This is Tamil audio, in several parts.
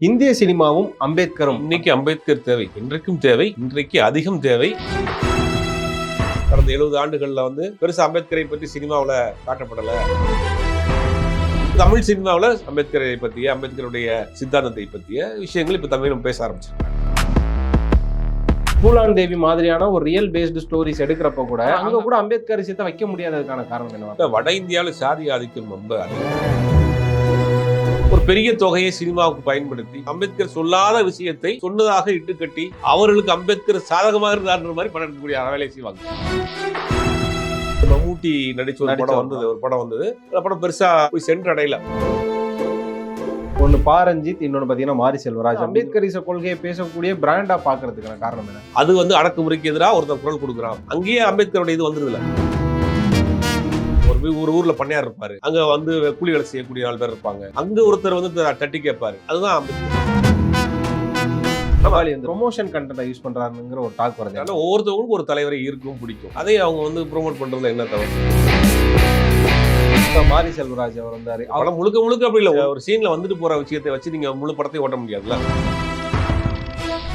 இந்திய சினிமாவும் அம்பேத்கரும். இன்னைக்கு அம்பேத்கர் தேவை. இன்றைக்கும் தேவை. இன்றைக்கு அதிகம் தேவை. கடந்த எழுபது ஆண்டுகள்ல வந்து பெருசா அம்பேத்கரை பற்றி சினிமாவுல காட்டப்படல. தமிழ் சினிமாவுல அம்பேத்கரை பற்றிய அம்பேத்கருடைய சித்தாந்தத்தை பற்றிய விஷயங்கள் இப்ப தமிழும் பேச ஆரம்பிச்சிருக்காங்க. பூலான் தேவி மாதிரியான ஒரு ரியல் பேஸ்டு ஸ்டோரிஸ் எடுக்கிறப்ப கூட அங்க கூட அம்பேத்கர் விஷயத்தை வைக்க முடியாததுக்கான காரணம் இப்ப வட இந்தியாவுல சாதி ஆதிக்கம் ரொம்ப அதிகம். பெரிய தொகையை சினிமாவுக்கு பயன்படுத்தி அம்பேத்கர் சொல்லாத விஷயத்தை சொன்னதாக இட்டுக்கட்டி அவர்களுக்கு அம்பேத்கர் சாதகமாக இருந்தார்ன்ற மாதிரி படம் எடுக்கக்கூடிய வேலையை செய்வாங்க மம்மூட்டி நடிச்ச ஒரு படம் வந்தது ஒரு படம் வந்தது. அந்த படம் பெருசா போய் சென்றடையல. ஒன்னு பாரஞ்சித் இன்னொன்னு பாத்தீங்கன்னா மாரி செல்வராஜ் அம்பேத்கரிச கொள்கையை பேசக்கூடிய பிராண்டா பாக்குறதுக்கான காரணம் என்ன? அது வந்து அடக்குமுறைக்கு எதிராக ஒருத்தர் குரல் கொடுக்குறான். அங்கேயே அம்பேத்கருடைய இது வந்துருதுல. ஒரு ஒரு ஊர்ல பண்ணையார் இருப்பாரு. அங்க வந்து கூலி வேலை செய்யக்கூடிய நாலு பேர் இருப்பாங்க. அங்க ஒருத்தர் வந்து தட்டி கேட்பாரு அதுதான் ப்ரொமோஷன் கண்டென்ட் யூஸ் பண்றாருங்கிற ஒரு டாக் வருது. அதனால ஒவ்வொருத்தவங்களுக்கும் ஒரு தலைவரை இருக்கும் பிடிக்கும். அதை அவங்க வந்து ப்ரோமோட் பண்றதுல என்ன இப்ப மாரி செல்வராஜ் அவர் வந்தாரு. அவர் படம் முழுக்க முழுக்க அப்படி இல்ல. ஒரு சீன்ல வந்துட்டு போற விஷயத்தை வச்சு நீங்க முழு படத்தை ஓட்ட முடியாதுல்ல?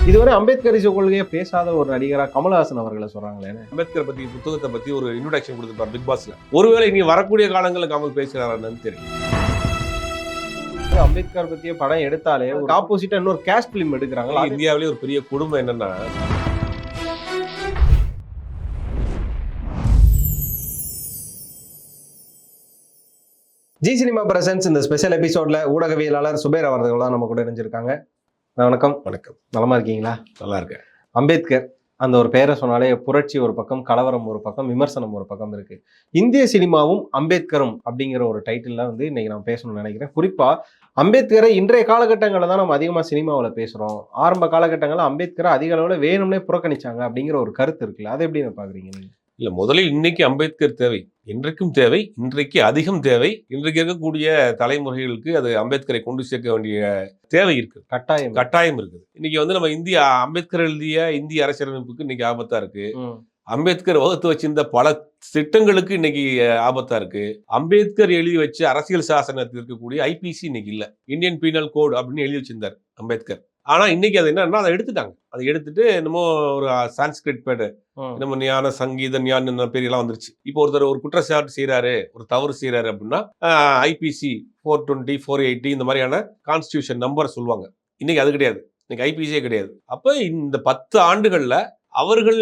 இதுவரை அம்பேத்கரிச கொள்கையை பேசாத ஒரு நடிகரா கமலஹாசன் அவர்களை சொல்றாங்களே அம்பேத்கர் பத்தி புத்தகத்தை பத்தி ஒரு இன்ட்ரோடக்ஷன் கொடுத்துருப்பார் பிக் பாஸ்ல ஒருவேளை இனி வரக்கூடிய காலங்களில் கமல் பேசுறாருன்னு தெரியும் அம்பேத்கர் பத்திய படம் எடுத்தாலே ஒரு ஆப்போசிட்டா இன்னொரு கேஸ்ட் பிலிம் எடுக்கிறாங்களா? அது இந்தியாவிலே ஒரு பெரிய குடும்பம் என்னன்னா ஜி சினிமா பிரசன்ஸ் இந்த ஸ்பெஷல் எபிசோட்ல ஊடகவியலாளர் சுபேர் அவர்கள் தான் நம்ம கூட இணைஞ்சிருக்காங்க. வணக்கம். வணக்கம். நலமா இருக்கீங்களா? நல்லா இருக்கேன். அம்பேத்கர் அந்த ஒரு பெயரை சொன்னாலே புரட்சி ஒரு பக்கம் கலவரம் ஒரு பக்கம் விமர்சனம் ஒரு பக்கம் இருக்கு. இந்திய சினிமாவும் அம்பேத்கரும் அப்படிங்கிற ஒரு டைட்டில் வந்து இன்னைக்கு நான் பேசணும்னு நினைக்கிறேன். குறிப்பா அம்பேத்கரை இன்றைய காலகட்டங்களில் தான் நம்ம அதிகமாக சினிமாவில் பேசுகிறோம் ஆரம்ப காலகட்டங்களில் அம்பேத்கரை அதிக அளவில் வேணும்னே புறக்கணிச்சாங்க அப்படிங்கிற ஒரு கருத்து இருக்குல்ல. அதை எப்படி பார்க்குறீங்க நீங்கள் இல்ல முதலில் இன்னைக்கு அம்பேத்கர் தேவை இன்றைக்கும் தேவை இன்றைக்கு அதிகம் தேவை இன்றைக்கு இருக்கக்கூடிய தலைமுறைகளுக்கு அது அம்பேத்கரை கொண்டு சேர்க்க வேண்டிய தேவை இருக்கு. கட்டாயம் கட்டாயம் இருக்குது. இன்னைக்கு வந்து நம்ம இந்திய அம்பேத்கர் எழுதிய இந்திய அரசியலமைப்புக்கு இன்னைக்கு ஆபத்தா இருக்கு. அம்பேத்கர் வகுத்து வச்சிருந்த பல திட்டங்களுக்கு இன்னைக்கு ஆபத்தா இருக்கு. அம்பேத்கர் எழுதி வச்ச அரசியல் சாசனத்தில் இருக்கக்கூடிய ஐபிசி இன்னைக்கு இல்ல. இந்தியன் பீனல் கோட் அப்படின்னு எழுதி வச்சிருந்தார் அம்பேத்கர். ஆனா இன்னைக்கு அது என்னன்னா அதை எடுத்துட்டாங்க. அதை எடுத்துட்டு என்னமோ ஒரு சான்ஸ்கிரிட் பேடு. நம்ம ஞான சங்கீத ஞான பேரெல்லாம் வந்துருச்சு. இப்போ ஒருத்தர் ஒரு குற்றச்சாட்டு செய்றாரு ஒரு தவறு செய்றாரு அப்படின்னா IPC four twenty four eighty இந்த மாதிரியான கான்ஸ்டியூஷன் நம்பர் சொல்லுவாங்க. இன்னைக்கு அது கிடையாது. இன்னைக்கு ஐபிசியே கிடையாது. அப்ப இந்த பத்து ஆண்டுகள்ல அவர்கள்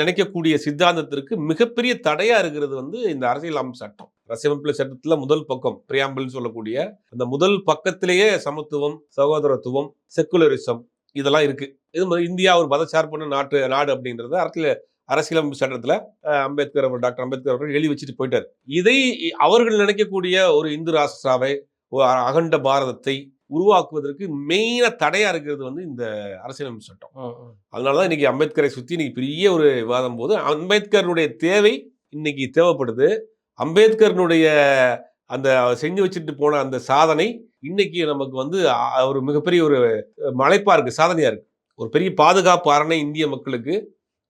நினைக்கக்கூடிய சித்தாந்தத்திற்கு மிகப்பெரிய தடையா இருக்கிறது வந்து இந்த அரசியலமைப்பு சட்டம். அரசியலமைப்பு சட்டத்துல முதல் பக்கம் பிரியாம்பிள் சொல்லக்கூடிய அந்த முதல் பக்கத்திலேயே சமத்துவம் சகோதரத்துவம் செக்குலரிசம் இதெல்லாம் இருக்கு. இது இந்தியா ஒரு மதச்சார்புள்ள நாட்டு நாடு அப்படின்றது அரசியல் அரசியலமைப்பு சட்டத்துல அம்பேத்கர் அவர் டாக்டர் அம்பேத்கர் அவர்கள் எழுதி வச்சுட்டு போயிட்டார். இதை அவர்கள் நினைக்கக்கூடிய ஒரு இந்து ராஷ்டிராவை ஒரு அகண்ட பாரதத்தை உருவாக்குவதற்கு மெயினா தடையா இருக்கிறது வந்து இந்த அரசியலமைப்பு சட்டம். ம். அதனாலதான் இன்னைக்கு அம்பேத்கரை சுத்தி இன்னைக்கு பெரிய ஒரு விவாதம் போது அம்பேத்கருடைய தேவை இன்னைக்கு தேவைப்படுது. அம்பேத்கருடைய அந்த செஞ்சு வச்சுட்டு போன அந்த சாதனை இன்னைக்கு நமக்கு வந்து ஒரு மிகப்பெரிய ஒரு மலைப்பா இருக்கு சாதனையா இருக்கு. ஒரு பெரிய பாதுகாப்பு அரணை இந்திய மக்களுக்கு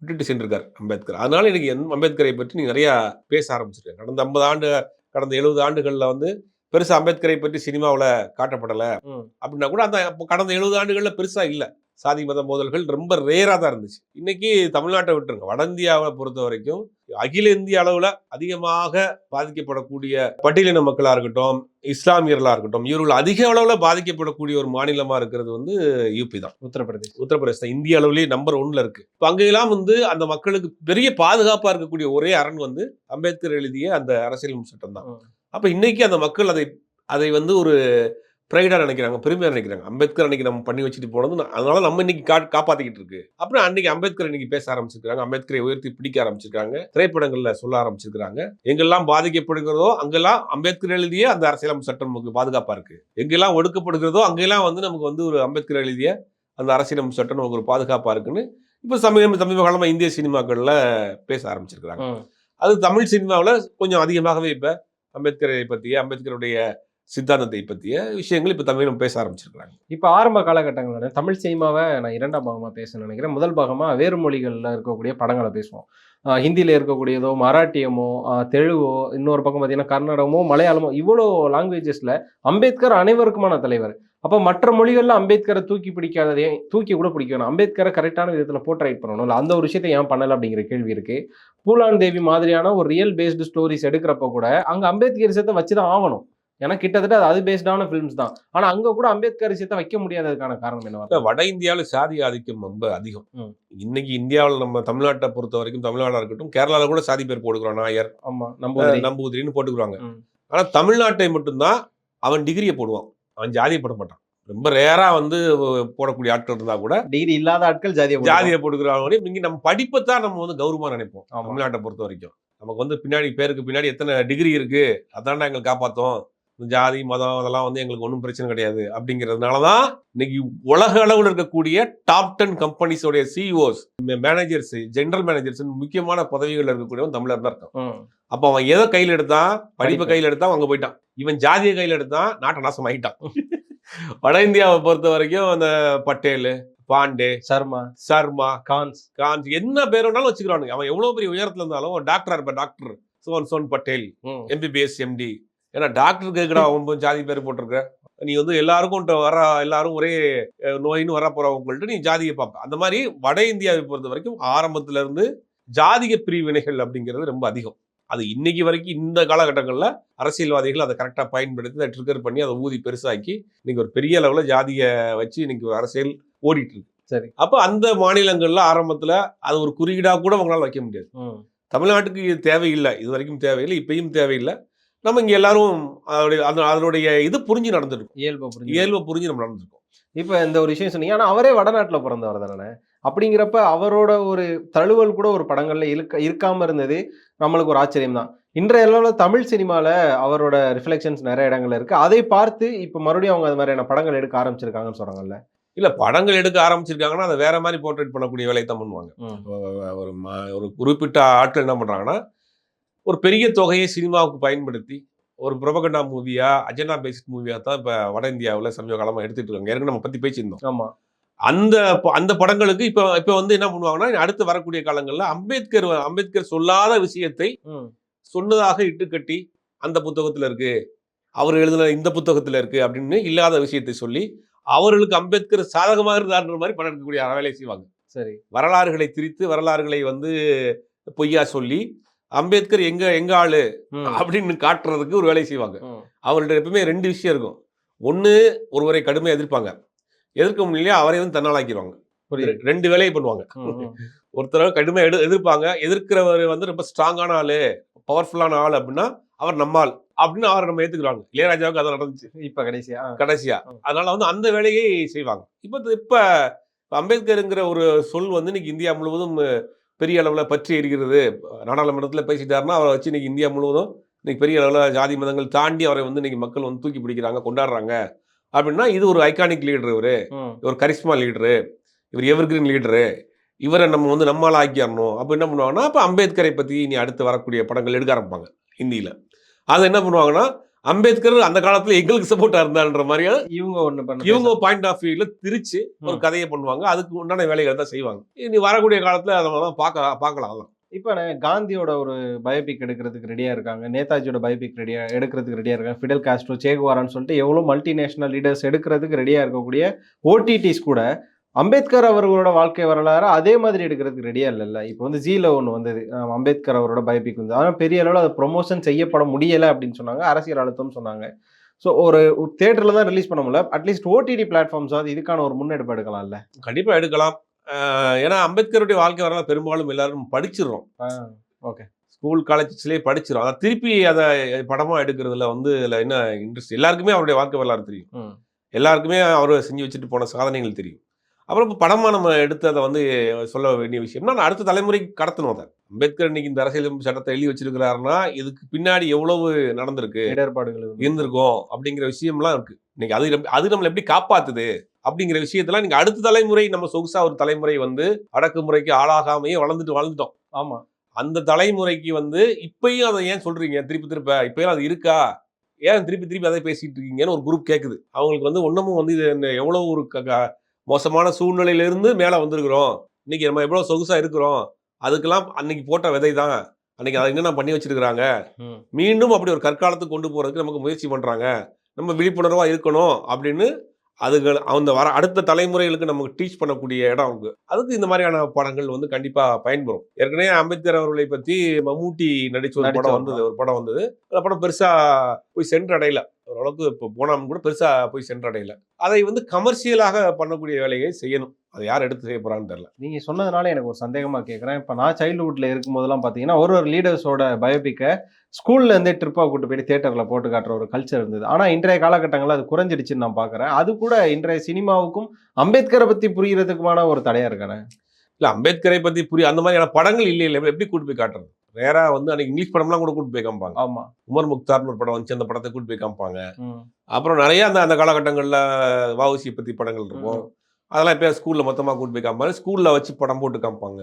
விட்டுட்டு சென்றிருக்கார் அம்பேத்கர். அதனால இன்னைக்கு என் அம்பேத்கரை பற்றி நீ நிறைய பேச ஆரம்பிச்சிருக்கேன் கடந்த ஐம்பது ஆண்டு கடந்த எழுபது ஆண்டுகள்ல வந்து பெருசா அம்பேத்கரை பற்றி சினிமாவுல காட்டப்படல. அப்படின்னா கூட அந்த கடந்த எழுபது ஆண்டுகள்ல பெருசா இல்ல. சாதி மத மோதல்கள் ரொம்ப ரேரா தான் இருந்துச்சு. இன்னைக்கு தமிழ்நாட்டை விட்டுருங்க. வட இந்தியாவை பொறுத்த வரைக்கும் அகில இந்திய அளவுல அதிகமாக பாதிக்கப்படக்கூடிய பட்டியலின மக்களா இருக்கட்டும் இஸ்லாமியர்களா இருக்கட்டும் இவர்கள் அதிக அளவுல பாதிக்கப்படக்கூடிய ஒரு மாநிலமா இருக்கிறது வந்து யூபி தான். உத்தரப்பிரதேஷ். உத்தரப்பிரதேசம் இந்திய அளவுலயே நம்பர் ஒன்ல இருக்கு. இப்போ அங்கெல்லாம் வந்து அந்த மக்களுக்கு பெரிய பாதுகாப்பா இருக்கக்கூடிய ஒரே அரண் வந்து அம்பேத்கர் எழுதிய அந்த அரசியல் சட்டம் தான். அப்ப இன்னைக்கு அந்த மக்கள் அதை அதை வந்து ஒரு ப்ரைடா நினைக்கிறாங்க பெருமையா நினைக்கிறாங்க. அம்பேத்கர் அன்னைக்கு நம்ம பண்ணி வச்சுட்டு போனது அதனால நம்ம இன்னைக்கு கா காப்பாத்திக்கிட்டு இருக்கு. அப்புறம் அன்னைக்கு அம்பேத்கர் இன்னைக்கு பேச ஆரம்பிச்சிருக்காங்க அம்பேத்கரை உயர்த்தி பிடிக்க ஆரம்பிச்சிருக்காங்க திரைப்படங்கள்ல சொல்ல ஆரம்பிச்சிருக்காங்க எங்கெல்லாம் பாதிக்கப்படுகிறதோ அங்கெல்லாம் அம்பேத்கர் எழுதிய அந்த அரசியலமைப்பு சட்டம் நமக்கு பாதுகாப்பா இருக்கு. எங்கெல்லாம் ஒடுக்கப்படுகிறதோ அங்கெல்லாம் வந்து நமக்கு வந்து ஒரு அம்பேத்கர் எழுதிய அந்த அரசியலமைப்பு சட்டம் நமக்கு ஒரு பாதுகாப்பா இருக்குன்னு இப்போ சமீப சமீப காலமா இந்திய சினிமாக்கள்ல பேச ஆரம்பிச்சிருக்கிறாங்க. அது தமிழ் சினிமாவில் கொஞ்சம் அதிகமாகவே இப்ப அம்பேத்கரை பற்றிய அம்பேத்கருடைய சித்தாந்தத்தை பற்றிய விஷயங்கள் இப்போ தமிழும் பேச ஆரம்பிச்சிருக்கிறாங்க. இப்போ ஆரம்ப காலகட்டங்களில் தமிழ் சினிமாவை நான் இரண்டாம் பாகமாக பேச நினைக்கிறேன். முதல் பாகமாக வேறு மொழிகளில் இருக்கக்கூடிய படங்களை பேசுவோம். ஹிந்தியில் இருக்கக்கூடியதோ மராட்டியமோ தெலுங்கோ இன்னொரு பக்கம் பார்த்தீங்கன்னா கன்னடமோ மலையாளமோ இவ்வளோ லாங்குவேஜஸில் அம்பேத்கர் அனைவருக்குமான தலைவர். அப்போ மற்ற மொழிகளில் அம்பேத்கரை தூக்கி பிடிக்காததே தூக்கி கூட பிடிக்கணும். அம்பேத்கரை கரெக்டான விதத்தில் போர்ட்ரைட் பண்ணணும். அந்த ஒரு விஷயத்தை ஏன் பண்ணலை அப்படிங்கிற கேள்வி இருக்குது பூலான் தேவி மாதிரியான ஒரு ரியல் பேஸ்டு ஸ்டோரிஸ் எடுக்கிறப்ப கூட அங்கே அம்பேத்கர் விஷயத்தை வச்சுதான் ஆகணும். ஏன்னா கிட்டத்தட்ட அது பேஸ்டான ஃபிலிம்ஸ் தான். ஆனா அங்க கூட அம்பேத்கர் விஷயத்தை வைக்க முடியாததுக்கான காரணம் என்ன வட இந்தியாவில் சாதி ஆதிக்கம் ரொம்ப அதிகம். இன்னைக்கு இந்தியாவில் நம்ம தமிழ்நாட்டை பொறுத்த வரைக்கும் தமிழ்நாடா இருக்கட்டும் கேரளால கூட சாதி பேர் போட்டுக்கிறோம் நாயர். ஆமா நம்ம நம்பூதிரின்னு போட்டுக்கிறாங்க. ஆனா தமிழ்நாட்டை மட்டும்தான் அவன் டிகிரியை போடுவான். அவன் ஜாதியை போட மாட்டான். ரொம்ப ரேரா வந்து போடக்கூடிய ஆட்கள் இருந்தா கூட டிகிரி இல்லாத ஆட்கள் ஜாதியை. ஜாதியை போட்டுக்கிறாங்க இங்க நம்ம படிப்பை தான் நம்ம வந்து கௌரவமா நினைப்போம். தமிழ்நாட்டை பொறுத்த வரைக்கும். நமக்கு வந்து பின்னாடி பேருக்கு பின்னாடி எத்தனை டிகிரி இருக்கு? அதான்டா எங்களை காப்பாத்தோம். ஜாதி மதம் அதெல்லாம் வந்து எங்களுக்கு ஒன்றும் பிரச்சனை கிடையாது. அப்படிங்கிறதுனால தான் இன்னைக்கு உலக அளவில் இருக்கக்கூடிய டாப் டென் கம்பெனிஸோடைய சிஇஓஸ் மேனேஜர்ஸ் ஜெனரல் மேனேஜர்ஸ் முக்கியமான பதவிகள் இருக்கக்கூடியவன் தமிழர் தான் இருக்கான். அப்போ அவன் எதை கையில் எடுத்தான் படிப்பை. கையில் எடுத்தான் அங்க போயிட்டான். இவன் ஜாதியை கையில் எடுத்தான் நாட்டை நாசம் ஆகிட்டான் வட இந்தியாவை பொறுத்த வரைக்கும் அந்த பட்டேல் பாண்டே சர்மா சர்மா கான்ஸ். காந்த் என்ன பேர் வேணாலும் வச்சுக்கிறானுங்க. அவன் எவ்வளவு பெரிய உயரத்துல இருந்தாலும் டாக்டரா இருப்ப டாக்டர் சோன் சோன் பட்டேல். எம்பிபிஎஸ் எம்டி ஏன்னா டாக்டர் கேட்கடா போய் ஜாதி பேர் போட்டிருக்க நீ வந்து எல்லாருக்கும் வர எல்லாரும் ஒரே நோயின்னு வர போறவங்கள்ட்ட நீ ஜாதியை பார்ப்ப. அந்த மாதிரி வட இந்தியாவை பொறுத்த வரைக்கும் ஆரம்பத்துல இருந்து ஜாதிக பிரிவினைகள் அப்படிங்கிறது ரொம்ப அதிகம். அது இன்னைக்கு வரைக்கும் இந்த காலகட்டங்களில் அரசியல்வாதிகள் அதை கரெக்டாக பயன்படுத்தி அதை ட்ரிகர் பண்ணி அதை ஊதி பெருசாக்கி இன்னைக்கு ஒரு பெரிய அளவில் ஜாதியை வச்சு இன்னைக்கு ஒரு அரசியல் ஓடிட்டு இருக்கு. சரி. அப்போ அந்த மாநிலங்கள்ல ஆரம்பத்துல அது ஒரு குறியீடா கூட அவங்களால வைக்க முடியாது. தமிழ்நாட்டுக்கு இது தேவையில்லை. இது வரைக்கும் தேவையில்லை. இப்பயும் தேவையில்லை. நம்ம இங்க எல்லாரும் அந்த- அதனுடைய இது புரிஞ்சு நடந்துருக்கும். இயல்பை புரிஞ்சு இயல்பை புரிஞ்சு நம்ம நடந்திருக்கோம். இப்ப இந்த ஒரு விஷயம் சொன்னீங்க. ஆனா அவரே வடநாட்டுல பிறந்தவர் தானே? அப்படிங்கிறப்ப அவரோட ஒரு தழுவல் கூட ஒரு படங்கள்ல இருக்க இருக்காம இருந்தது நம்மளுக்கு ஒரு ஆச்சரியம் தான். இன்றைய அளவில் தமிழ் சினிமால அவரோட ரிஃப்ளெக்ஷன்ஸ் நிறைய இடங்கள்ல இருக்கு. அதை பார்த்து இப்ப மறுபடியும் அவங்க அது மாதிரியான படங்கள் எடுக்க ஆரம்பிச்சிருக்காங்கன்னு சொல்றாங்கல்ல? இல்ல படங்கள் எடுக்க ஆரம்பிச்சிருக்காங்கன்னா அதை வேற மாதிரி போர்ட்ரேட் பண்ணக்கூடிய வேலையை தான் பண்ணுவாங்க ஒரு ஒரு குறிப்பிட்ட ஆட்கள் என்ன பண்றாங்கன்னா ஒரு பெரிய தொகையை சினிமாவுக்கு பயன்படுத்தி ஒரு புரபகண்டா மூவியா அஜெண்டா பேஸ்ட் மூவியா தான் இப்ப வட இந்தியாவில் சமீப காலமா எடுத்துட்டு இருக்காங்க. ஏற்கனவே நம்ம பத்தி பேசியிருந்தோம். ஆமா. அந்த அந்த படங்களுக்கு இப்ப இப்ப வந்து என்ன பண்ணுவாங்கன்னா அடுத்து வரக்கூடிய காலங்கள்ல அம்பேத்கர் அம்பேத்கர் சொல்லாத விஷயத்தை. சொன்னதாக இட்டுக்கட்டி அந்த புத்தகத்துல இருக்கு. அவர் எழுதின இந்த புத்தகத்துல இருக்கு அப்படின்னு இல்லாத விஷயத்தை சொல்லி அவர்களுக்கு அம்பேத்கர் சாதகமாக இருந்தார்ன்ற மாதிரி படம் எடுக்கக்கூடிய வேலையை செய்வாங்க. சரி. வரலாறுகளை திரித்து வரலாறுகளை வந்து பொய்யா சொல்லி அம்பேத்கர் எங்க எங்க ஆளு. அப்படின்னு காட்டுறதுக்கு ஒரு வேலையை செய்வாங்க. அவர்கிட்ட எப்பவுமே ரெண்டு விஷயம் இருக்கும். ஒண்ணு ஒருவரை கடுமையாக எதிர்ப்பாங்க. எதிர்க்க முடியலையா அவரை வந்து தன்னாலாக்கிடுவாங்க ரெண்டு வேலையை பண்ணுவாங்க. ஒருத்தர கடுமையாக எடு எதிர்ப்பாங்க. எதிர்க்கிறவர் வந்து ரொம்ப ஸ்ட்ராங்கான ஆளு பவர்ஃபுல்லான ஆள் அப்படின்னா அவர் நம்மால் அப்படின்னு அவரை நம்ம ஏத்துக்கிறாங்க. இளையராஜாவுக்கு அது நடந்துச்சு. இப்ப கடைசியா. கடைசியா. அதனால வந்து அந்த வேலையை செய்வாங்க. இப்போ இப்ப அம்பேத்கருங்கிற ஒரு சொல் வந்து இன்னைக்கு இந்தியா முழுவதும் பெரிய அளவில் பற்றி எரிகிறது. நாடாளுமன்றத்தில் பேசிட்டாருன்னா அவரை வச்சு இன்னைக்கு இந்தியா முழுவதும் இன்னைக்கு பெரிய அளவில் ஜாதி மதங்கள் தாண்டி அவரை வந்து இன்னைக்கு மக்கள் வந்து தூக்கி பிடிக்கிறாங்க கொண்டாடுறாங்க. அப்படின்னா இது ஒரு ஐகானிக் லீடர் இவரு. இவர் கரிஸ்மா லீடரு இவர் எவர்கிரீன் லீடரு இவரை நம்ம வந்து நம்மால் ஆக்கிடணும் அப்போ என்ன பண்ணுவாங்கன்னா அப்போ அம்பேத்கரை பற்றி இனி அடுத்து வரக்கூடிய படங்கள் எடுக்க ஆரம்பிப்பாங்க ஹிந்தியில். அதை என்ன பண்ணுவாங்கன்னா அம்பேத்கர் அந்த காலத்தில் எங்களுக்கு சப்போர்ட்டாக இருந்தான்ற மாதிரியான இவங்க ஒண்ணு பண்ண இவங்க பாயிண்ட் ஆஃப் வியூல திரிச்சு ஒரு. கதையை பண்ணுவாங்க அதுக்கு உண்டான வேலைகளை தான் செய்வாங்க இனி வரக்கூடிய காலத்துல அதை தான் பார்க்க பார்க்கலாம் அதெல்லாம். இப்ப நான் காந்தியோட ஒரு பயோபிக் எடுக்கிறதுக்கு ரெடியா இருக்காங்க நேதாஜியோட பயோபிக் ரெடியா எடுக்கிறதுக்கு ரெடியா இருக்காங்க ஃபிடல் காஸ்ட்ரோ சேகுவாரான்னு சொல்லிட்டு எவ்வளவு மல்டிநேஷனல் லீடர்ஸ் எடுக்கிறதுக்கு ரெடியா இருக்கக்கூடிய ஓடிடிஸ் கூட அம்பேத்கர் அவர்களோட வாழ்க்கை வரலாறு அதே மாதிரி எடுக்கிறதுக்கு ரெடியா இல்லைல்ல. இப்போ வந்து ஜீல ஒன்று வந்தது. அம்பேத்கர் அவரோட பயோபிக் வந்து. ஆனால் பெரிய அளவில் அது ப்ரொமோஷன் செய்யப்பட முடியலை அப்படின்னு சொன்னாங்க. அரசியல் அழுத்தம் சொன்னாங்க. ஸோ ஒரு தேட்டரில் தான் ரிலீஸ் பண்ண முடியல. அட்லீஸ்ட் ஓடிடி பிளாட்ஃபார்ம்ஸ் அது இதுக்கான ஒரு முன்னெடுப்பு எடுக்கலாம்ல. கண்டிப்பா எடுக்கலாம். ஏன்னா அம்பேத்கருடைய வாழ்க்கை வரலாறு பெரும்பாலும் எல்லாரும் படிச்சிடுறோம். ஓகே ஸ்கூல் காலேஜஸ்லேயே படிச்சிடும் அதை திருப்பி அதை படமா எடுக்கிறதுல வந்து இதுல என்ன இன்ட்ரெஸ்ட் எல்லாருக்குமே அவருடைய வாழ்க்கை வரலாறு தெரியும். எல்லாருக்குமே அவர் செஞ்சு வச்சுட்டு போன சாதனைகள் தெரியும். அப்புறம் இப்போ படமா நம்ம எடுத்து அதை வந்து சொல்ல வேண்டிய விஷயம்னா நான் அடுத்த தலைமுறைக்கு கடத்தணும் அதை. அம்பேத்கர் இன்னைக்கு இந்த அரசியல் சட்டத்தை எழுதி வச்சிருக்கிறாருன்னா இதுக்கு பின்னாடி எவ்வளவு நடந்திருக்கு இடர்பாடுகள் இருந்து. இருந்திருக்கோம் அப்படிங்கிற விஷயம்லாம் இருக்கு. இன்னைக்கு அது அது நம்மளை எப்படி காப்பாத்துது அப்படிங்கிற விஷயத்தெல்லாம் நீங்க அடுத்த தலைமுறை நம்ம சொகுசா ஒரு தலைமுறை வந்து அடக்குமுறைக்கு ஆளாகாமையே வளர்ந்துட்டு வளர்ந்துட்டோம் ஆமா. அந்த தலைமுறைக்கு வந்து இப்பயும் அதை ஏன் சொல்றீங்க? திருப்பி திருப்ப இப்பயும் அது இருக்கா? ஏன் திருப்பி திருப்பி அதை பேசிட்டு இருக்கீங்கன்னு ஒரு குரூப் கேக்குது. அவங்களுக்கு வந்து ஒன்னமும் வந்து இது எவ்வளவு ஒரு மோசமான சூழ்நிலையில இருந்து மேல வந்திருக்கிறோம். இன்னைக்கு நம்ம எவ்வளவு சொகுசா இருக்கிறோம். அதுக்கெல்லாம் அன்னைக்கு போட்ட விதை தான் அன்னைக்கு அதை என்னென்ன பண்ணி வச்சிருக்கிறாங்க? மீண்டும் அப்படி ஒரு கற்காலத்துக்கு கொண்டு போறதுக்கு நமக்கு முயற்சி பண்றாங்க. நம்ம விழிப்புணர்வா இருக்கணும் அப்படின்னு அதுகள் அந்த வர அடுத்த தலைமுறைகளுக்கு நமக்கு டீச் பண்ணக்கூடிய இடம் இருக்கு அதுக்கு இந்த மாதிரியான படங்கள் வந்து கண்டிப்பா பயன்பெறும். ஏற்கனவே அம்பேத்கர் அவர்களை பத்தி மம்மூட்டி நடிச்ச ஒரு படம் வந்தது ஒரு படம் வந்தது. அந்த படம் பெருசா போய் சென்றடையல. ஓரளவுக்கு இப்போ போனாலும் கூட பெருசா போய் சென்றடையல. அதை வந்து கமர்ஷியலாக பண்ணக்கூடிய வேலையை செய்யணும். அதை யார் எடுத்து செய்ய போறான்னு தெரியல. நீங்க சொன்னதுனால எனக்கு ஒரு சந்தேகமா கேட்குறேன் இப்போ நான் சைல்ட்ஹுட்ல இருக்கும்போதெல்லாம் பார்த்தீங்கன்னா ஒரு ஒரு லீடர்ஸோட பயோபிக்கை ஸ்கூல்ல இருந்தே ட்ரிப்பா கூட்டு போயிட்டு தியேட்டர்ல போட்டு காட்டுற ஒரு கல்ச்சர் இருந்தது. ஆனா இன்றைய காலகட்டங்களில் அது குறைஞ்சிடுச்சுன்னு நான் பார்க்கறேன் அது கூட இன்றைய சினிமாவுக்கும் அம்பேத்கரை பத்தி புரியறதுக்குமான ஒரு தடையா இருக்கானே? இல்ல அம்பேத்கரை பத்தி புரிய அந்த மாதிரியான படங்கள் இல்லை இல்லை எப்படி கூட்டு போய் காட்டுறது? ரேரா வந்து அன்னைக்கு இங்கிலீஷ் படம்லாம் கூட கூட்டு போய் காமிப்பாங்க. ஆமா. உமர் முக்தார்னு ஒரு படம் வந்துச்சு அந்த படத்தை கூட்டு போய் காமிப்பாங்க. அப்புறம் நிறைய அந்த அந்த காலகட்டங்களில் வவுசி பத்தி படங்கள் இருக்கும். அதெல்லாம் இப்போ ஸ்கூல்ல மொத்தமா கூட்டு போய் காமிப்பாங்க. ஸ்கூல்ல வச்சு படம் போட்டு காமிப்பாங்க.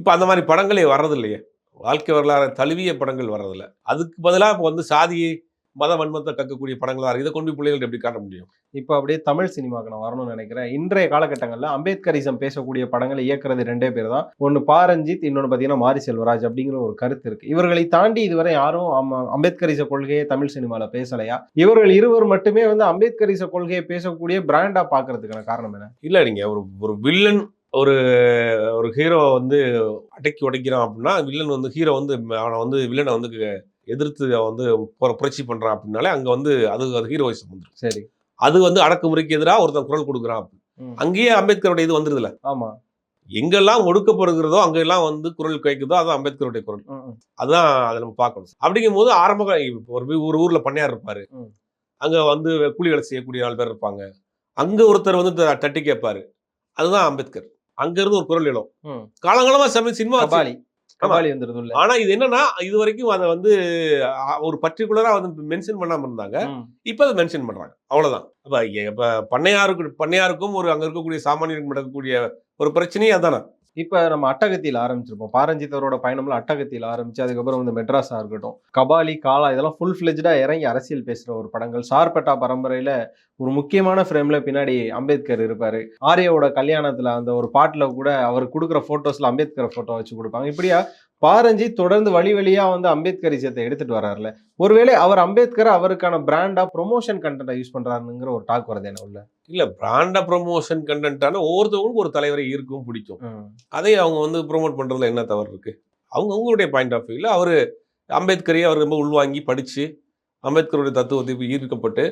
இப்போ அந்த மாதிரி படங்களே வர்றது இல்லையே வாழ்க்கை வரலாறு தழுவிய படங்கள் வர்றதில்ல அதுக்கு பதிலாக இப்போ வந்து சாதியை மத வன்மத்தை கக்கக்கூடிய படங்கள் வர இதை கொண்டு பிள்ளைகள் எப்படி காட்ட முடியும்? இப்போ அப்படியே தமிழ் சினிமாவுக்கு நான் வரணும்னு நினைக்கிறேன். இன்றைய காலகட்டங்களில் அம்பேத்கரிசம் பேசக்கூடிய படங்களை இயக்குறது ரெண்டே பேர் தான். ஒன்று பாரஞ்சித் இன்னொன்று பார்த்தீங்கன்னா மாரி செல்வராஜ் அப்படிங்கிற ஒரு கருத்து இருக்கு. இவர்களை தாண்டி இதுவரை யாரும் அம்பேத்கரிச கொள்கையை தமிழ் சினிமாவில் பேசலையா? இவர்கள் இருவர் மட்டுமே வந்து அம்பேத்கரிச கொள்கையை பேசக்கூடிய பிராண்டா பார்க்கறதுக்கான காரணம் என்ன? இல்லை நீங்க ஒரு ஒரு வில்லன் ஒரு ஒரு ஹீரோ வந்து அடக்கி உடைக்கிறான் அப்படின்னா வில்லன் வந்து ஹீரோ வந்து அவனை வந்து வில்லனை வந்து எதிர்த்து அவன் வந்து புர- புரட்சி பண்றான் அப்படின்னாலே அங்க வந்து அது அது ஹீரோயிசம் வந்துடும் சரி. அது வந்து அடக்குமுறைக்கு எதிராக ஒருத்தன் குரல் கொடுக்குறான். அங்கேயே அம்பேத்கரோட இது வந்துருதுல ஆமா. எங்கெல்லாம் ஒடுக்கப்படுகிறதோ அங்கெல்லாம் வந்து குரல் கேட்குதோ அது அம்பேத்கருடைய குரல். அதுதான் அதை நம்ம பார்க்கணும். அப்படிங்கும் போது ஆரம்ப ஒரு ஒரு ஊர்ல பண்ணையார் இருப்பாரு. அங்க வந்து கூலி வேலை செய்யக்கூடிய நாலு பேர் இருப்பாங்க. அங்க ஒருத்தர் வந்து தட்டி கேட்பாரு அதுதான் அம்பேத்கர். அங்க இருந்து ஒரு குரல் எழும். ம். காலங்காலமா சம சினிமா கபாலி கபாலி வந்துருது இல்ல ஆனா இது என்னன்னா இது வரைக்கும் அதை வந்து ஒரு பர்டிகுலரா வந்து மென்ஷன் பண்ணாம இருந்தாங்க. இப்ப அதை மென்ஷன் பண்றாங்க. அவ்வளவுதான். அப்ப எ- இப்ப பண்ணையாருக்கு பண்ணையாருக்கும் ஒரு அங்க இருக்கக்கூடிய சாமானியருக்கும் நடக்கக்கூடிய ஒரு பிரச்சனையே அதானே. இப்போ நம்ம அட்டகத்தியில் ஆரம்பிச்சிருப்போம். பாரஞ்சித்தரோட பயணம்ல அட்டகத்தியில் ஆரம்பிச்சு அதுக்கப்புறம் வந்து மெட்ராஸாக இருக்கட்டும். கபாலி காலா இதெல்லாம் ஃபுல் ஃபிளெஜ்டாக இறங்கி அரசியல் பேசுற ஒரு படங்கள். சார்பட்டா பரம்பரையில் ஒரு முக்கியமான ஃப்ரேம்ல பின்னாடி அம்பேத்கர் இருப்பார். ஆரியாவோட கல்யாணத்துல அந்த ஒரு பாட்டில் கூட அவர் கொடுக்குற ஃபோட்டோஸில் அம்பேத்கர் ஃபோட்டோ வச்சு கொடுப்பாங்க. இப்படியா பாரஞ்சி தொடர்ந்து வழி வழியா வந்து அம்பேத்கரிசத்தை எடுத்துட்டு வர்றாருல. ஒருவேளை அவர் அம்பேத்கர் அவருக்கான பிராண்டா ப்ரொமோஷன் கண்டென்ட்டை யூஸ் பண்றாருங்கிற ஒரு டாக் வருது என்ன உள்ள? இல்ல பிராண்ட ப்ரொமோஷன் கண்டென்ட்டான ஒவ்வொருத்தவங்களுக்கும் ஒரு தலைவரை இருக்கும் பிடிக்கும். அதை அவங்க வந்து ப்ரோமோட் பண்றதுல என்ன தவறு இருக்கு அவங்க அவங்களுடைய பாயிண்ட் ஆஃப் வியூல அவர் அம்பேத்கரையே அவர் ரொம்ப உள்வாங்கி படிச்சு அம்பேத்கருடைய தத்துவத்தை ஈர்க்கப்பட்டு.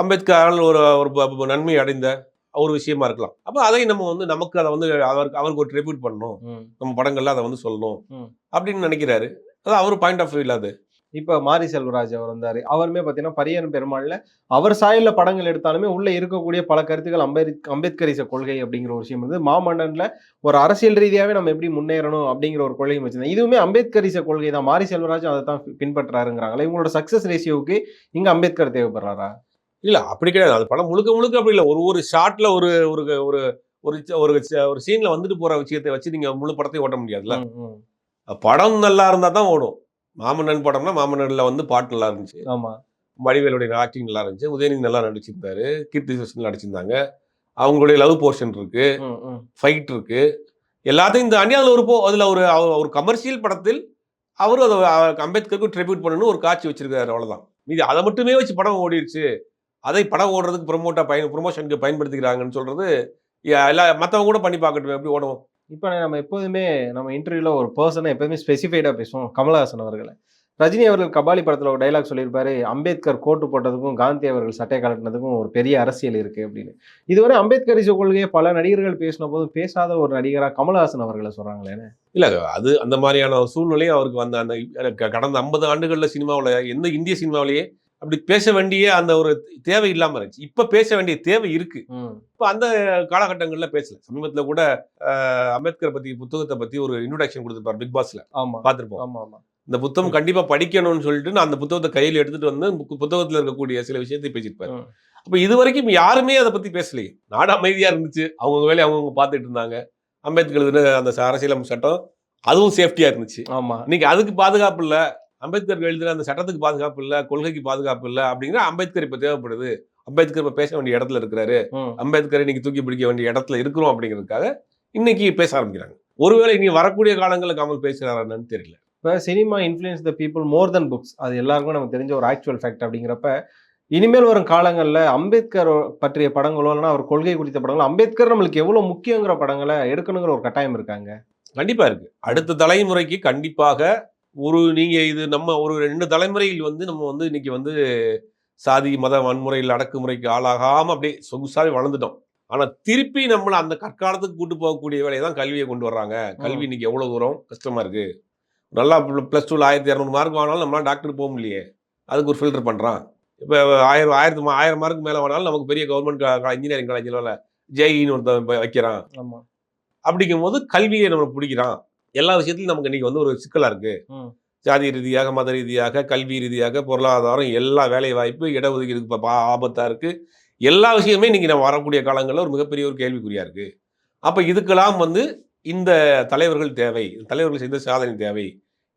அம்பேத்கரால் ஒரு ஒரு நன்மை அடைந்த ஒரு விஷயமா இருக்கலாம் அப்போ அதை நம்ம வந்து நமக்கு அதை வந்து அவருக்கு அவருக்கு ஒரு ட்ரிபியூட் பண்ணணும். நம்ம படங்கள்ல அதை வந்து சொல்லணும். அப்படின்னு நினைக்கிறாரு அது அவர் பாயிண்ட் ஆஃப் வியூல அது இப்ப மாரி செல்வராஜ் அவர் வந்தாரு. அவருமே பாத்தீங்கன்னா பரியன் பெருமாள்ல அவர் சாயல்ல படங்கள் எடுத்தாலுமே உள்ள இருக்கக்கூடிய பல கருத்துக்கள் அம்பேத் அம்பேத்கரிச கொள்கை அப்படிங்கிற ஒரு விஷயம் இருந்து மாமன்னன்ல ஒரு அரசியல் ரீதியாவே நம்ம எப்படி முன்னேறணும் அப்படிங்கிற ஒரு கொள்கை வச்சிருந்தோம் இதுவுமே அம்பேத்கரிச கொள்கை தான். மாரி செல்வராஜ் அதை தான் பின்பற்றாருங்கிறாங்களே இவங்களோட சக்சஸ் ரேஷியோவுக்கு இங்க அம்பேத்கர் தேவைப்படுறாரா? இல்ல அப்படி கிடையாது. அது படம் முழுக்க முழுக்க அப்படி இல்லை. ஒரு ஒரு ஷாட்ல ஒரு ஒரு ஒரு ஒரு ஒரு சீன்ல வந்துட்டு போற விஷயத்தை வச்சு நீங்க முழு படத்தையும் ஓட்ட முடியாதுல்ல. படம் நல்லா இருந்தா தான் ஓடும். மாமன்னன் படம்னா மாமன்னன்ல வந்து பாட்டு நல்லா இருந்துச்சு. ஆமா. வடிவேலுடைய ஆக்டிங் நல்லா இருந்துச்சு. உதயநிதி நல்லா நடிச்சிருந்தாரு. கீர்த்தி சுரேஷன் நடிச்சிருந்தாங்க. அவங்களுடைய லவ் போர்ஷன் இருக்கு. ஃபைட் இருக்கு. எல்லாத்தையும் தாண்டி அதுல ஒரு போ அதுல ஒரு ஒரு கமர்ஷியல் படத்தில் அவரும் அதை அம்பேத்கருக்கு ட்ரிபியூட் பண்ணணும்னு ஒரு காட்சி வச்சிருக்காரு அவ்வளவுதான். மீதி அதை மட்டுமே வச்சு படம் ஓடிடுச்சு அதை படம் ஓடுறதுக்கு ப்ரொமோட்டா பயன் ப்ரொமோஷனுக்கு பயன்படுத்திக்கிறாங்கன்னு சொல்றது யா- எல்லா மத்தவங்க கூட பண்ணி பார்க்கட்டும் எப்படி ஓடும் இப்போ நம்ம எப்போதுமே நம்ம இன்டர்வியூல ஒரு பர்சனை எப்போதுமே ஸ்பெசிஃபைடாக பேசுவோம். கமலஹாசன் அவர்களை. ரஜினி அவர்கள் கபாலி படத்தில் ஒரு டைலாக் சொல்லியிருப்பாரு. அம்பேத்கர் கோட்டு போட்டதுக்கும் காந்தி அவர்கள் சட்டை கலட்டினதுக்கும் ஒரு பெரிய அரசியல் இருக்குது அப்படின்னு. இதுவரை அம்பேத்கரிச கொள்கையை பல நடிகர்கள் பேசின போது பேசாத ஒரு நடிகராக கமலஹாசன் அவர்களை சொல்கிறாங்களேன்னு இல்லை அது அந்த மாதிரியான ஒரு சூழ்நிலையும் அவருக்கு வந்த அந்த க- கடந்த ஐம்பது ஆண்டுகளில் சினிமாவில் எந்த இந்திய சினிமாவிலேயே அப்படி பேச வேண்டிய அந்த ஒரு தேவை இல்லாம இருந்துச்சு. இப்ப பேச வேண்டிய தேவை இருக்கு. இப்ப அந்த காலகட்டங்கள்ல பேசல. சமீபத்துல கூட அம்பேத்கர் பத்தி புத்தகத்தை பத்தி ஒரு இன்ட்ரோடக்ஷன் கொடுத்துருப்பாரு பிக் பாஸ்ல பார்த்திருப்போம். ஆமா ஆமா. இந்த புத்தகம் கண்டிப்பா படிக்கணும்னு சொல்லிட்டு நான் அந்த புத்தகத்தை கையில் எடுத்துட்டு வந்து புத்தகத்துல இருக்கக்கூடிய சில விஷயத்தை பேசியிருப்பாரு. அப்ப இது வரைக்கும் யாருமே அதை பத்தி பேசலையே. நாடு அமைதியா இருந்துச்சு. அவங்க வேலையை அவங்கவுங்க பார்த்துட்டு இருந்தாங்க. அம்பேத்கர் அந்த அரசியலமைப்பு சட்டம் அதுவும் சேஃப்டியா இருந்துச்சு. ஆமா. இன்னைக்கு அதுக்கு பாதுகாப்பு இல்ல. அம்பேத்கர் எழுதின அந்த சட்டத்துக்கு பாதுகாப்பு இல்ல கொள்கைக்கு பாதுகாப்பு இல்ல அப்படிங்கிற அம்பேத்கர் இப்ப தேவைப்படுது. அம்பேத்கர் இப்ப பேச வேண்டிய இடத்துல இருக்கிறாரு. அம்பேத்கரை இன்னைக்கு தூக்கி பிடிக்க வேண்டிய இடத்துல இருக்கிறோம் அப்படிங்கிறதுக்காக இன்னைக்கு பேச ஆரம்பிக்கிறாங்க. ஒருவேளை இனி வரக்கூடிய காலங்களில் கமல் பேசுறாருன்னு தெரியல. இப்போ cinema influence the people more than books அது எல்லாருக்கும் நமக்கு தெரிஞ்ச ஒரு ஆக்சுவல் ஃபேக்ட் அப்படிங்கிறப்ப இனிமேல் வரும் காலங்கள்ல அம்பேத்கர் பற்றிய படங்களோ இல்லைன்னா அவர் கொள்கை குறித்த படங்களோ அம்பேத்கர் நம்மளுக்கு எவ்வளவு முக்கியங்கிற படங்களை எடுக்கணுங்கிற ஒரு கட்டாயம் இருக்காங்க. கண்டிப்பா இருக்கு. அடுத்த தலைமுறைக்கு கண்டிப்பாக ஒரு நீங்க இது நம்ம ஒரு ரெண்டு தலைமுறையில் வந்து நம்ம வந்து இன்னைக்கு வந்து சாதி மத வன்முறையில் அடக்குமுறைக்கு ஆளாகாம அப்படியே சொகுசாவே வளர்ந்துட்டோம். ஆனா திருப்பி நம்மள அந்த கற்காலத்துக்கு கூட்டு போகக்கூடிய வேலையை தான் கல்வியை கொண்டு வர்றாங்க. கல்வி இன்னைக்கு எவ்வளவு தூரம் கஷ்டமா இருக்கு. நல்லா ப்ளஸ் டூல ஆயிரத்தி இரநூறு மார்க் வாங்கினாலும் நம்மளால டாக்டர் போக முடியலையே. அதுக்கு ஒரு ஃபில்டர் பண்றான். இப்போ ஆயிரம் ஆயிரத்து ஆயிரம் மார்க் மேலே வேணாலும் நமக்கு பெரிய கவர்மெண்ட் இன்ஜினியரிங் காலேஜில் ஜேஇன்னு ஒருத்தன் வைக்கிறான். ஆமா. அப்படிங்கும் போது கல்வியை நம்ம பிடிக்கிறான். எல்லா விஷயத்திலும் நமக்கு இன்னைக்கு வந்து ஒரு சிக்கலா இருக்கு. ஜாதி ரீதியாக மத ரீதியாக கல்வி ரீதியாக பொருளாதாரம் எல்லா வேலை வாய்ப்பு இடஒதுக்கீடுக்கு இப்போ ஆபத்தா இருக்கு. எல்லா விஷயமே இன்னைக்கு நம்ம வரக்கூடிய காலங்களில் ஒரு மிகப்பெரிய ஒரு கேள்விக்குறியா இருக்கு. அப்ப இதுக்கெல்லாம் வந்து இந்த தலைவர்கள் தேவை. இந்த தலைவர்கள் செய்த சாதனை தேவை.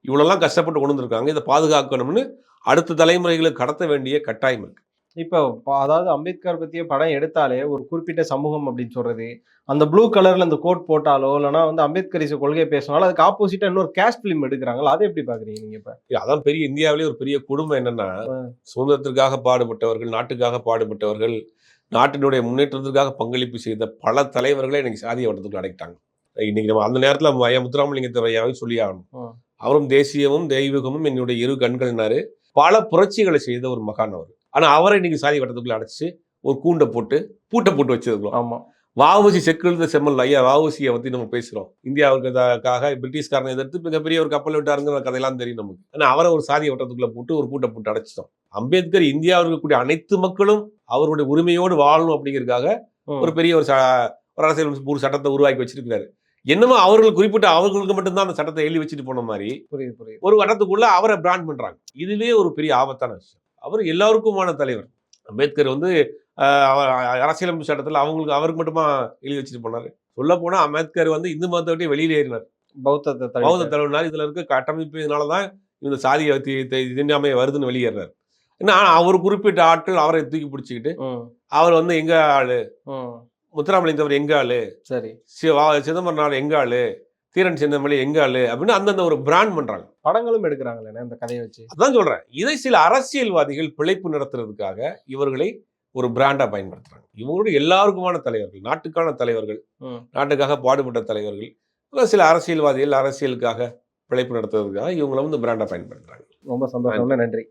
இவ்வளோலாம் கஷ்டப்பட்டு கொண்டு வந்திருக்காங்க. இதை பாதுகாக்கணும்னு அடுத்த தலைமுறைகளுக்கு கடத்த வேண்டிய கட்டாயம் இருக்கு. இப்போ அதாவது அம்பேத்கர் பத்திய படம் எடுத்தாலே ஒரு குறிப்பிட்ட சமூகம் அப்படின்னு சொல்றது. அந்த ப்ளூ கலர்ல அந்த கோட் போட்டாலோ இல்லைன்னா வந்து அம்பேத்கரிச கொள்கை பேசினாலும் அதுக்கு ஆப்போசிட்டா இன்னொரு கேஸ்ட் பிலிம் எடுக்கிறாங்களா? அதை எப்படி பாக்குறீங்க நீங்க இப்ப? அதான் பெரிய இந்தியாவிலே ஒரு பெரிய குடும்பம் என்னன்னா சுதந்திரத்திற்காக பாடுபட்டவர்கள் நாட்டுக்காக பாடுபட்டவர்கள் நாட்டினுடைய முன்னேற்றத்திற்காக பங்களிப்பு செய்த பல தலைவர்களை இன்னைக்கு சாதிய வட்டத்துக்குள்ள அடைக்கிட்டாங்க இன்னைக்கு நம்ம அந்த நேரத்தில் ஐயா முத்துராமலிங்கத்தர் ஐயாவை சொல்லி ஆகணும். அவரும் தேசியமும் தெய்வீகமும் என்னுடைய இரு கண்கள்னாரு. பல புரட்சிகளை செய்த ஒரு மகான் அவர். ஆனா அவரை இன்னைக்கு சாதி வட்டத்துக்குள்ள அடைச்சு ஒரு கூண்டை போட்டு பூட்டை போட்டு வச்சிருக்கிறோம் ஆமா. வாவுசி செக்கெழுந்த செம்மல் ஐயா வாவுசியை பத்தி நம்ம பேசுறோம். இந்தியாவுக்காக பிரிட்டிஷ்காரனை எதிர்த்து மிகப்பெரிய ஒரு கப்பல் விட்டாருங்கிற கதையெல்லாம் தெரியும் நமக்கு. ஆனா அவரை ஒரு சாதிய வட்டத்துக்குள்ள போட்டு ஒரு கூட்டை போட்டு அடைச்சிட்டோம். அம்பேத்கர் இந்தியாவில் இருக்கக்கூடிய அனைத்து மக்களும் அவருடைய உரிமையோடு வாழணும் அப்படிங்கிறதுக்காக. ஒரு பெரிய ஒரு ச- ஒரு அரசியல் ஒரு சட்டத்தை உருவாக்கி வச்சிருக்கிறாரு. என்னமோ அவர்கள் குறிப்பிட்ட அவர்களுக்கு மட்டும்தான் அந்த சட்டத்தை எழுதி வச்சுட்டு போன மாதிரி ஒரு வட்டத்துக்குள்ள அவரை பிராண்ட் பண்றாங்க. இதுவே ஒரு பெரிய ஆபத்தான விஷயம். அவர் எல்லாருக்குமான தலைவர். அம்பேத்கர் வந்து அரசியலமைப்பு சட்டத்தில் அவங்களுக்கு அவருக்கு மட்டுமா எழுதி வச்சுட்டு போனாரு. சொல்ல போனா அம்பேத்கர் வந்து இந்து மதத்தை விட்டு வெளியில ஏறினார். பௌத்த தழுவிட்டார். தலைவர்னால இதுல இருக்க கட்டமைப்பினால தான் இந்த சாதிய தி- தி- திண்டாமை வருதுன்னு வெளியேறாரு ஏன்னா அவர் குறிப்பிட்ட ஆட்கள் அவரை தூக்கி பிடிச்சிக்கிட்டு அவர் வந்து எங்க ஆளு? முத்துராமலிங்கத்தவர் எங்க ஆளு? சரி. சிதம்பரம் நாடு எங்க ஆளு? தீரன் சின்னமலை எங்க ஆளு அப்படின்னு அந்தந்த ஒரு பிராண்ட் பண்றாங்க. படங்களும் எடுக்கிறாங்களே இந்த கதையை வச்சு? அதான் சொல்றேன். இதை சில அரசியல்வாதிகள் பிழைப்பு நடத்துறதுக்காக இவர்களை ஒரு பிராண்டா பயன்படுத்துறாங்க. இவங்களுடைய எல்லாருக்குமான தலைவர்கள் நாட்டுக்கான தலைவர்கள். நாட்டுக்காக பாடுபட்ட தலைவர்கள் சில அரசியல்வாதிகள் அரசியலுக்காக பிழைப்பு நடத்துறதுக்காக இவங்களை வந்து பிராண்டா பயன்படுத்துறாங்க. ரொம்ப சந்தோஷம் நன்றி.